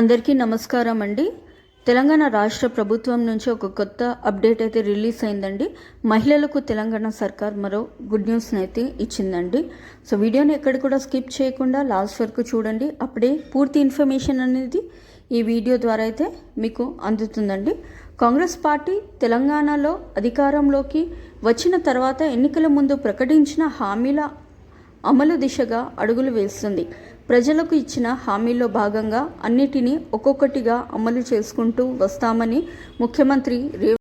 అందరికీ నమస్కారం అండి. తెలంగాణ రాష్ట్ర ప్రభుత్వం నుంచి ఒక కొత్త అప్డేట్ అయితే రిలీజ్ అయిందండి. మహిళలకు తెలంగాణ సర్కార్ మరో గుడ్ న్యూస్ని అయితే ఇచ్చిందండి. సో వీడియోని ఎక్కడ కూడా స్కిప్ చేయకుండా లాస్ట్ వరకు చూడండి. అప్పుడే పూర్తి ఇన్ఫర్మేషన్ అనేది ఈ వీడియో ద్వారా అయితే మీకు అందుతుందండి. కాంగ్రెస్ పార్టీ తెలంగాణలో అధికారంలోకి వచ్చిన తర్వాత ఎన్నికల ముందు ప్రకటించిన హామీల అమలు దిశగా అడుగులు వేస్తుంది. ప్రజలకు ఇచ్చిన హామీల్లో భాగంగా అన్నిటినీ ఒక్కొక్కటిగా అమలు చేసుకుంటూ వస్తామని ముఖ్యమంత్రి రేవ్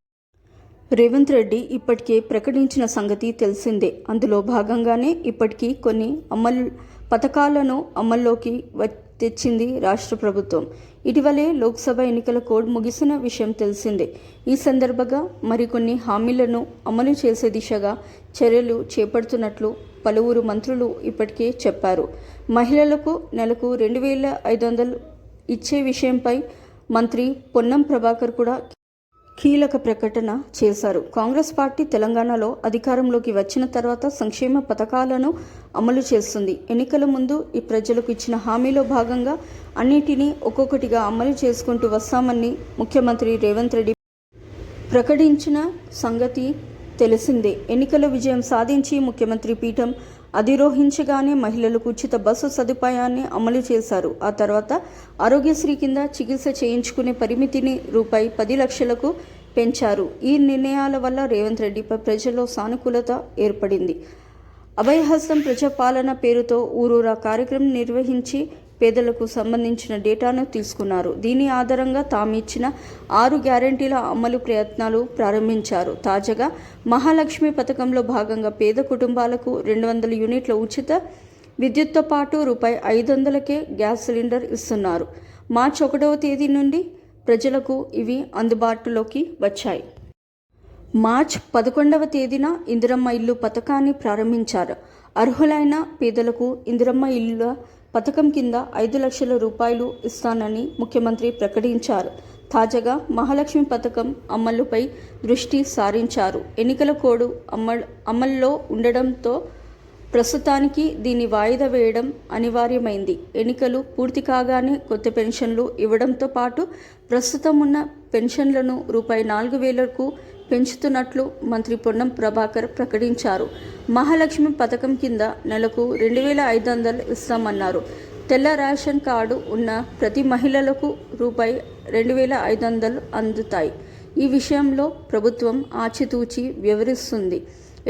రేవంత్ రెడ్డి ఇప్పటికే ప్రకటించిన సంగతి తెలిసిందే. అందులో భాగంగానే ఇప్పటికీ కొన్ని అమలు పథకాలను అమల్లోకి వ- తెచ్చింది రాష్ట్ర ప్రభుత్వం. ఇటీవలే లోక్సభ ఎన్నికల కోడ్ ముగిసిన విషయం తెలిసిందే. ఈ సందర్భంగా మరికొన్ని హామీలను అమలు చేసే దిశగా చర్యలు చేపడుతున్నట్లు పలువురు మంత్రులు ఇప్పటికే చెప్పారు. మహిళలకు నెలకు రెండు వేల ఐదు వందలు ఇచ్చే విషయంపై మంత్రి పొన్నం ప్రభాకర్ కూడా కీలక ప్రకటన చేశారు. కాంగ్రెస్ పార్టీ తెలంగాణలో అధికారంలోకి వచ్చిన తర్వాత సంక్షేమ పథకాలను అమలు చేస్తుంది. ఎన్నికల ముందు ఈ ప్రజలకు ఇచ్చిన హామీలో భాగంగా అన్నిటినీ ఒక్కొక్కటిగా అమలు చేసుకుంటూ వస్తామని ముఖ్యమంత్రి రేవంత్ రెడ్డి ప్రకటించిన సంగతి తెలిసిందే. ఎన్నికల విజయం సాధించి ముఖ్యమంత్రి పీఠం అధిరోహించగానే మహిళలకు ఉచిత బస్సు సదుపాయాన్ని అమలు చేశారు. ఆ తర్వాత ఆరోగ్యశ్రీ కింద చికిత్స చేయించుకునే పరిమితిని రూపాయి పది లక్షలకు పెంచారు. ఈ నిర్ణయాల వల్ల రేవంత్ రెడ్డిపై ప్రజల్లో సానుకూలత ఏర్పడింది. అభయహస్తం ప్రజాపాలన పేరుతో ఊరూరా కార్యక్రమం నిర్వహించి పేదలకు సంబంధించిన డేటాను తీసుకున్నారు. దీని ఆధారంగా తాము ఇచ్చిన ఆరు గ్యారంటీల అమలు ప్రయత్నాలు ప్రారంభించారు. తాజాగా మహాలక్ష్మి పథకంలో భాగంగా పేద కుటుంబాలకు రెండు వందల యూనిట్ల ఉచిత విద్యుత్తో పాటు రూపాయి ఐదు వందలకే గ్యాస్ సిలిండర్ ఇస్తున్నారు. మార్చి ఒకటవ తేదీ నుండి ప్రజలకు ఇవి అందుబాటులోకి వచ్చాయి. మార్చ్ పదకొండవ తేదీన ఇందిరమ్మ ఇల్లు పథకాన్ని ప్రారంభించారు. అర్హులైన పేదలకు ఇందిరమ్మ ఇల్లు పథకం కింద ఐదు లక్షల రూపాయలు ఇస్తానని ముఖ్యమంత్రి ప్రకటించారు. తాజాగా మహాలక్ష్మి పథకం అమలుపై దృష్టి సారించారు. ఎన్నికల కోడ్ అమల్ అమల్లో ఉండడంతో ప్రస్తుతానికి దీన్ని వాయిదా వేయడం అనివార్యమైంది. ఎన్నికలు పూర్తి కాగానే కొత్త పెన్షన్లు ఇవ్వడంతో పాటు ప్రస్తుతం ఉన్న పెన్షన్లను రూపాయి నాలుగు వేలకు పెంచుతున్నట్లు మంత్రి పొన్నం ప్రభాకర్ ప్రకటించారు. మహాలక్ష్మి పథకం కింద నెలకు రెండు వేల ఐదు వందలు ఇస్తామన్నారు. తెల్ల రేషన్ కార్డు ఉన్న ప్రతి మహిళలకు రూపాయి రెండు వేల ఐదు వందలు అందుతాయి. ఈ విషయంలో ప్రభుత్వం ఆచితూచి వివరిస్తుంది.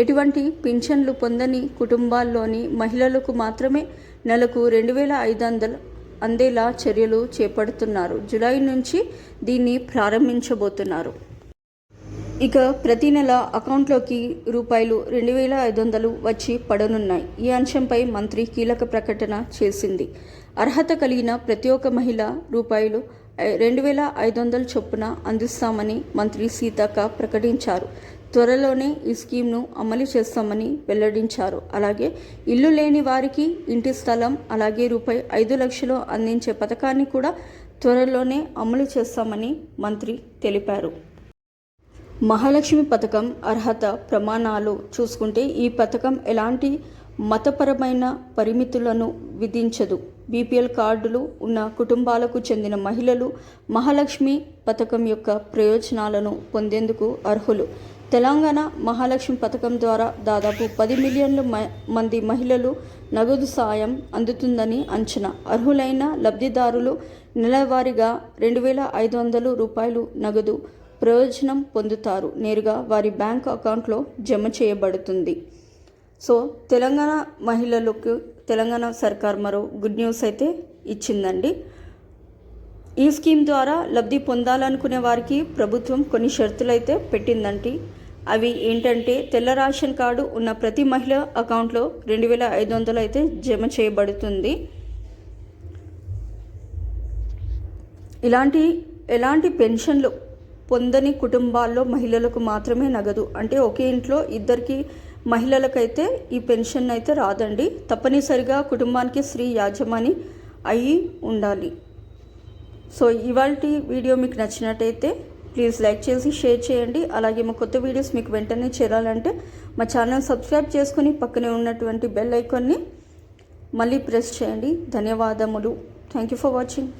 ఎటువంటి పింఛన్లు పొందని కుటుంబాల్లోని మహిళలకు మాత్రమే నెలకు రెండు వేల ఐదు వందలు అందేలా చర్యలు చేపడుతున్నారు. జూలై నుంచి దీన్ని ప్రారంభించబోతున్నారు. ఇక ప్రతి నెల అకౌంట్లోకి రూపాయలు రెండు వేల ఐదు వందలు వచ్చి పడనున్నాయి. ఈ అంశంపై మంత్రి కీలక ప్రకటన చేసింది. అర్హత కలిగిన ప్రతి ఒక్క మహిళ రూపాయలు రెండు వేల ఐదు వందల చొప్పున అందిస్తామని మంత్రి సీతక్క ప్రకటించారు. త్వరలోనే ఈ స్కీమ్ను అమలు చేస్తామని వెల్లడించారు. అలాగే ఇల్లు లేని వారికి ఇంటి స్థలం అలాగే రూపాయి ఐదు లక్షలు అందించే పథకాన్ని కూడా త్వరలోనే అమలు చేస్తామని మంత్రి తెలిపారు. మహాలక్ష్మి పథకం అర్హత ప్రమాణాలు చూసుకుంటే ఈ పథకం ఎలాంటి మతపరమైన పరిమితులను విధించదు. బీపీఎల్ కార్డులు ఉన్న కుటుంబాలకు చెందిన మహిళలు మహాలక్ష్మి పథకం యొక్క ప్రయోజనాలను పొందేందుకు అర్హులు. తెలంగాణ మహాలక్ష్మి పథకం ద్వారా దాదాపు పది మిలియన్ల మ- మంది మహిళలు నగదు సాయం అందుతుందని అంచనా. అర్హులైన లబ్ధిదారులు నెలవారీగా రెండు వేల ఐదు వందలు రూపాయలు నగదు ప్రయోజనం పొందుతారు. నేరుగా వారి బ్యాంక్ అకౌంట్లో జమ చేయబడుతుంది. సో తెలంగాణ మహిళలకు తెలంగాణ సర్కార్ మరో గుడ్ న్యూస్ అయితే ఇచ్చిందండి. ఈ స్కీమ్ ద్వారా లబ్ధి పొందాలనుకునే వారికి ప్రభుత్వం కొన్ని షరతులు అయితే పెట్టిందండి. అవి ఏంటంటే తెల్ల రేషన్ కార్డు ఉన్న ప్రతి మహిళ అకౌంట్లో రెండు వేల ఐదు వందలు అయితే జమ చేయబడుతుంది. ఇలాంటి ఎలాంటి పెన్షన్లు పొందని కుటుంబాల్లో మహిళలకు మాత్రమే నగదు. అంటే ఒకే ఇంట్లో ఇద్దరికి మహిళలకైతే ఈ పెన్షన్ అయితే రాదండి. తప్పనిసరిగా కుటుంబానికి స్త్రీ యాజమాని అయి ఉండాలి. సో ఇవాళ వీడియో మీకు నచ్చినట్టయితే ప్లీజ్ లైక్ చేసి షేర్ చేయండి. అలాగే మా కొత్త వీడియోస్ మీకు వెంటనే చేరాలంటే మా ఛానల్ సబ్స్క్రైబ్ చేసుకుని పక్కనే ఉన్నటువంటి బెల్ ఐకాన్ని మళ్ళీ ప్రెస్ చేయండి. ధన్యవాదములు. Thank you for watching.